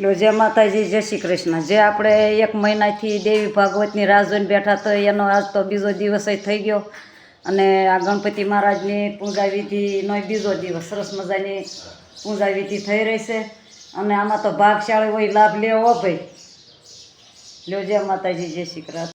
લો, જય માતાજી, જય શ્રી કૃષ્ણ. જે આપણે એક મહિનાથી દેવી ભાગવતની રાહ જોઈને બેઠા તો એનો આજ તો બીજો દિવસ થઈ ગયો. અને આ ગણપતિ મહારાજની પૂજા વિધિનો બીજો દિવસ. સરસ મજાની પૂજા વિધિ થઈ રહી છે. અને આમાં તો ભાગશાળી હોય, લાભ લેવો ભાઈ. લો, જય માતાજી, જય શ્રી કૃષ્ણ.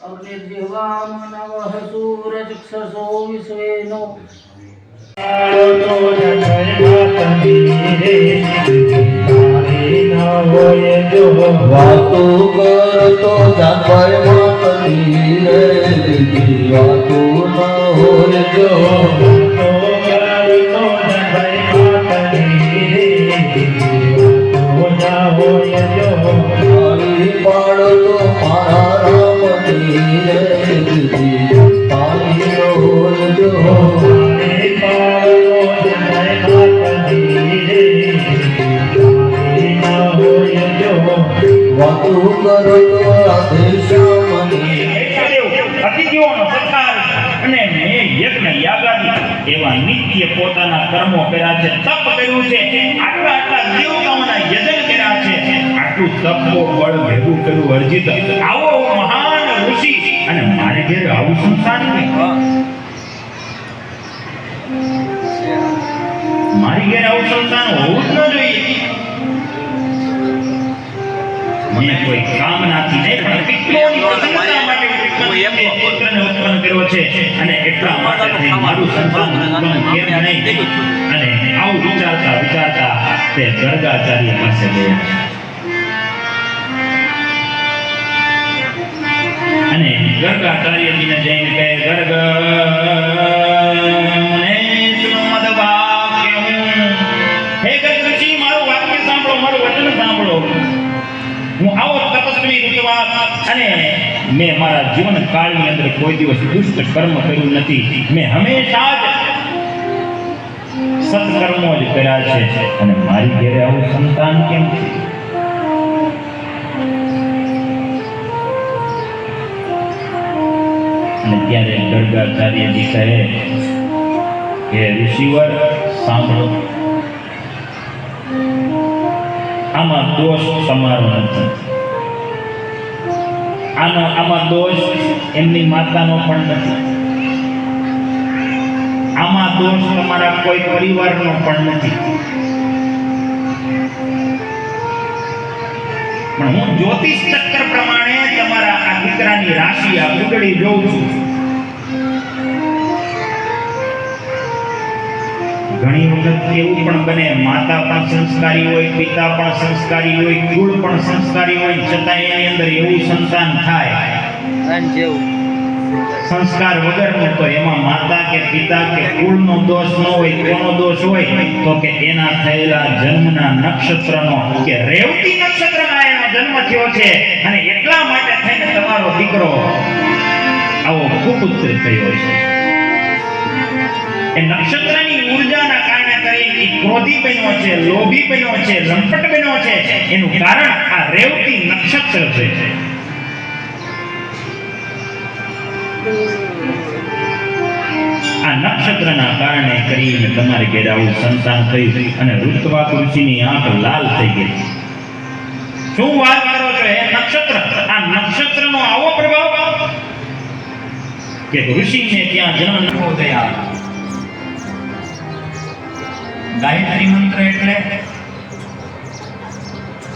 અગ્નિર્દેવામનવઃ સૂરજક્ષસો વિશ્વેનો વાતો કરતો જાપાય માતની રે વાતો ન હોય જો એવા નિત્ય પોતાના કર્મો કર્યા છે, તપ કર્યું છે, આટલા આટલા દેવતાઓના યજ્ઞ કર્યા છે. આટલું તપો બળ ભેગું કર્યું અર્જિત. આવો મહાન ઋષિ, અને મારે ઘેર આવું સંસાર મારી ઘેર આવું સંતાન હોવું જ ન જોઈએ. મને કોઈ કામનાથી નહીં, પણ પિતૃઓની પ્રસન્નતા પુત્રને ઉત્પન્ન કર્યો છે અને એટલા માટે મારું સંતાન કેમ નહીં? અને આવું વિચારતા વિચારતા તે ગર્ગાચાર્ય પાસે ગયા. અને ગર્ગાચાર્યજીને જઈને કહે ગર્ગ મેં મારા જીવન કાળની અંદર કોઈ દિવસ દુષ્ટ કર્મ કર્યું નથી. મેં હંમેશા જ સત્કર્મો જ કર્યા છે. અને મારી ઘેરે આવું સંતાન કેમ છે? અને ત્યારે ગર્ગાચાર્યજી કહે કે, ઋષિવર, સાંભળો. આમાં દોષ તમારો નથી. આનો આમાં દોષ એમની માતાનો પણ નથી. આમાં દોષ તમારા કોઈ પરિવારનો પણ નથી. પણ હું જ્યોતિષ ચક્ર પ્રમાણે તમારા આ દીકરાની રાશિ આ બગડી જોઉં છું. ઘણી વખત એવું પણ બને માતા પણ સંસ્કારી હોય પિતા પણ સંસ્કારી હોય કુળ પણ સંસ્કારી હોય છતાં એની અંદર એવું સંતાન થાય. સંસ્કાર વગરનું તો એમાં માતા કે પિતા કે કુળનો દોષ ન હોય કોનો દોષ હોય તો કે એના થયેલા જન્મના નક્ષત્રનો કે રેવતી નક્ષત્રમાં એનો જન્મ થયો છે. અને એટલા માટે થઈને તમારો દીકરો આવો કુપુત્ર થયો છે. એ નક્ષત્રની ઊર્જાના કારણે કરીને ક્રોધી બન્યો છે, લોભી બન્યો છે, લંપટ બન્યો છે. એનું કારણ આ રેવતી નક્ષત્ર છે. આ નક્ષત્રના કારણે કરીને તમારે ઘેર આવું સંતાન થયું અને ઋતવા કૃષિની આંખ લાલ થઈ ગઈ. શું વાત કરો છો એ નક્ષત્ર? આ નક્ષત્રનો આવો પ્રભાવ? કે ઋષિને ત્યાં જન્મ થયા. ગાયત્રી મંત્ર એટલે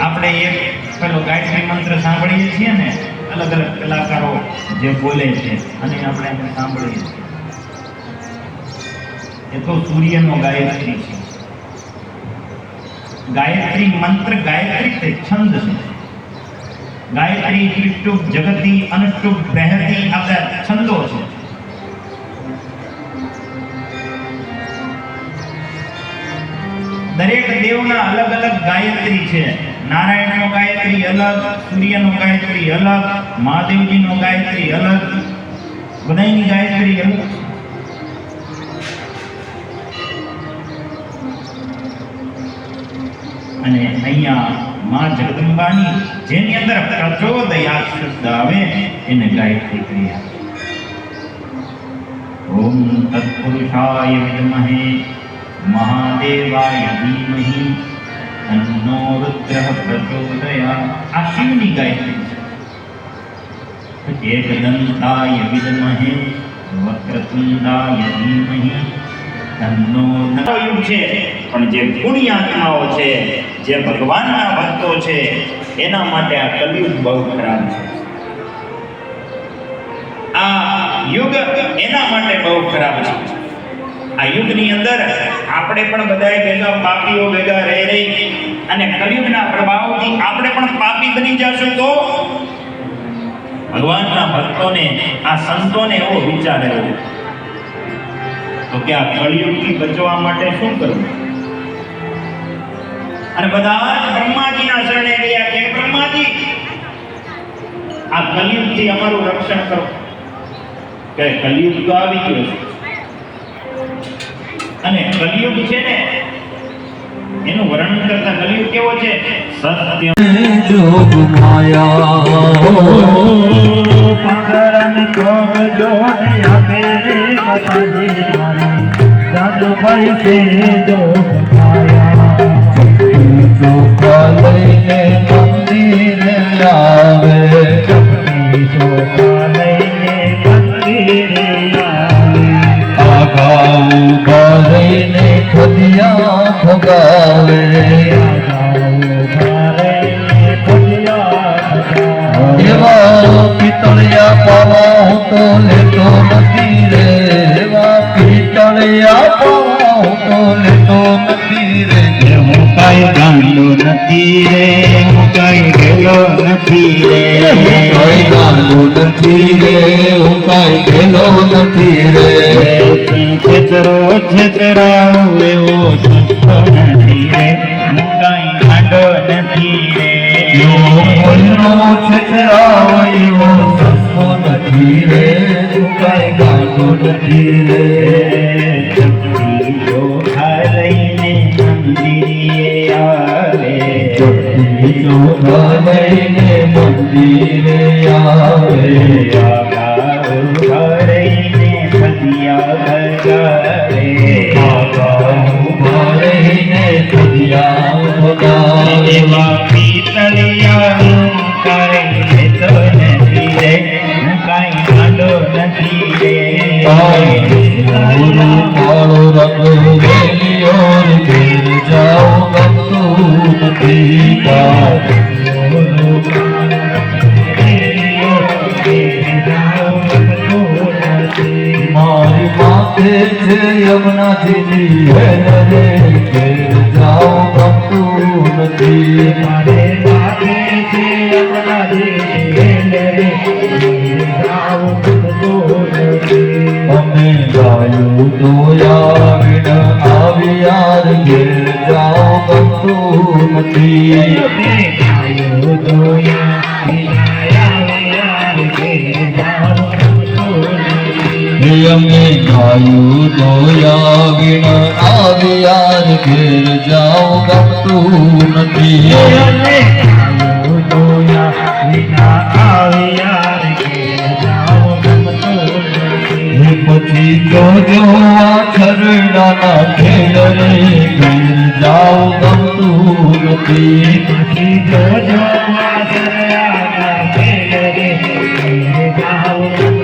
આપણે એક પેલો ગાયત્રી મંત્ર સાંભળીએ છીએ ને, અલગ અલગ કલાકારો જે બોલે છે, અને આપણે એને સાંભળીએ છીએ. એ તો સૂર્યનો ગાયત્રી છે. ગાયત્રી મંત્ર ગાયત્રી તે છંદ છે. ગાયત્રી ત્રિષ્ટુપ જગતી અનુષ્ટુપ બહેતી આપણા છંદો છે. દરેક દેવના અલગ અલગ ગાયત્રી છે. નારાયણનો ગાયત્રી અલગ, સૂર્યનો ગાયત્રી અલગ, મહાદેવજીનો ગાયત્રી અલગ. બધાની ગાયત્રી અલગ અને અહીંયા માં જગદંબાની જેની અંદર પ્રચોદયા શબ્દ આવે, એને ગાયત્રી ક્રિયા ઓમ તત્પુરુષાય વિદ્મહે મહાદેવાય ધીમહિ તન્નો રુદ્ર પ્રચોદયા. આ શિવની ગાયત્રી છે. एकदन्ताय विद्महे વક્રતુંડાય ધીમહિ તન્નો નયુગ છે. પણ જે ગુણી આત્માઓ છે, જે ભગવાનના ભક્તો છે, એના માટે આ કલયુગ બહુ ખરાબ છે. આ યુગ એના માટે બહુ ખરાબ છે. આ યુગની અંદર આપણે પણ બધાએ ભેગા પાપીઓ ભેગા રહી રહી અને કલયુગના પ્રભાવથી આપણે પણ પાપી બની જશું તો ભગવાનના ભક્તોને, આ સંતોને એવો વિચાર આવ્યો. તો કે આ કળિયુગથી બચવા માટે શું કરવું? અને બધા બ્રહ્માજીના શરણે ગયા. કે બ્રહ્માજી? આ કલયુગથી અમારું રક્ષણ કરો. કે કલયુગ તો આવી ગયો છે. અને કલિયુગ છે ને, એનું વર્ણન કરતા કલિયુગ કેવો છે? સત્ય. જોગ માયા પંગરન કોગ ખદિયા ભગાવે. એવા પિતળિયા પાવા હું તો એવો સસ્તો નથી રે કાંઈ ગાંડો નથી રે એવા પિતળિયાનું મારી માથે છે યમુનાજીની હેલ રે જાઓ ગમતું નથી ગાયું દોયા વિણ આવી યાર ઘેર જાઓ ગમતું નથી પછી આ છરડાના ખેલ ઘેર જાઓ ગમતું નથી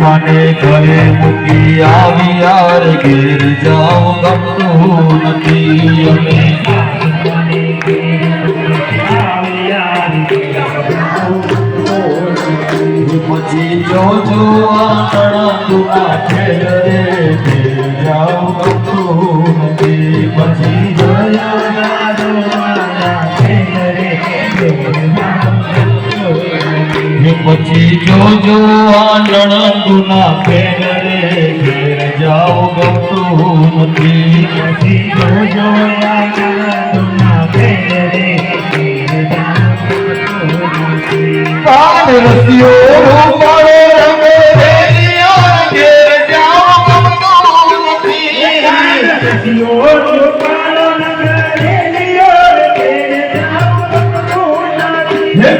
માને ઘરે મૂકી આવી યાર ઘેર જાઓ ગમતું નથી. અમે પછી જોજો આ તું ખેલ રે ઘેર જાઓ આ નણંદુના ફેર રે ઘેર જાઓ ગમતું નથી પછી જોજો નણંદના ફેર રે ઘેર જાઓ નથી. પાન રસિયો રૂપાળો રંગ રેલિયા ઘેર જાઓ ગમતું નથી રસિયો રૂપાળો નગરે લિયો ઘેર જાઓ ગમતું નથી. હે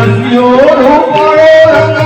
રસિયો રૂપાળો રંગ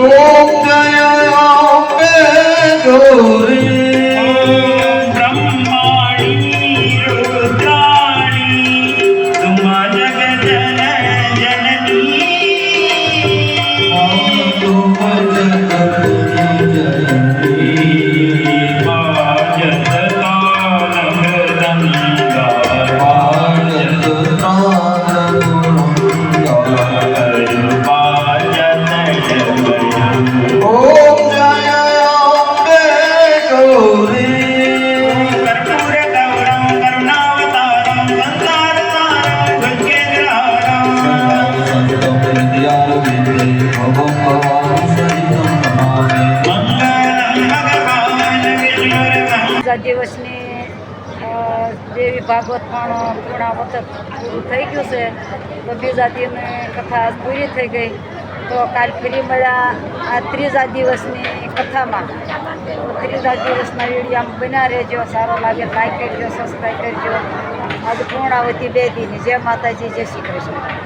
ઓમ દિવસની દેવી ભાગવત પણ પૂર્ણાવત પૂરું થઈ ગયું છે. તો બીજા દિવસની કથા પૂરી થઈ ગઈ. તો કાલ ફરી મળ્યા આ ત્રીજા દિવસની કથામાં. ત્રીજા દિવસના વિડીયામાં બના રહેજો, સારો લાગે લાઈક કરજો સબસ્ક્રાઈબ કરજો. આજે પૂર્ણાવતી બે દીની. જય માતાજી, જય શ્રી કૃષ્ણ.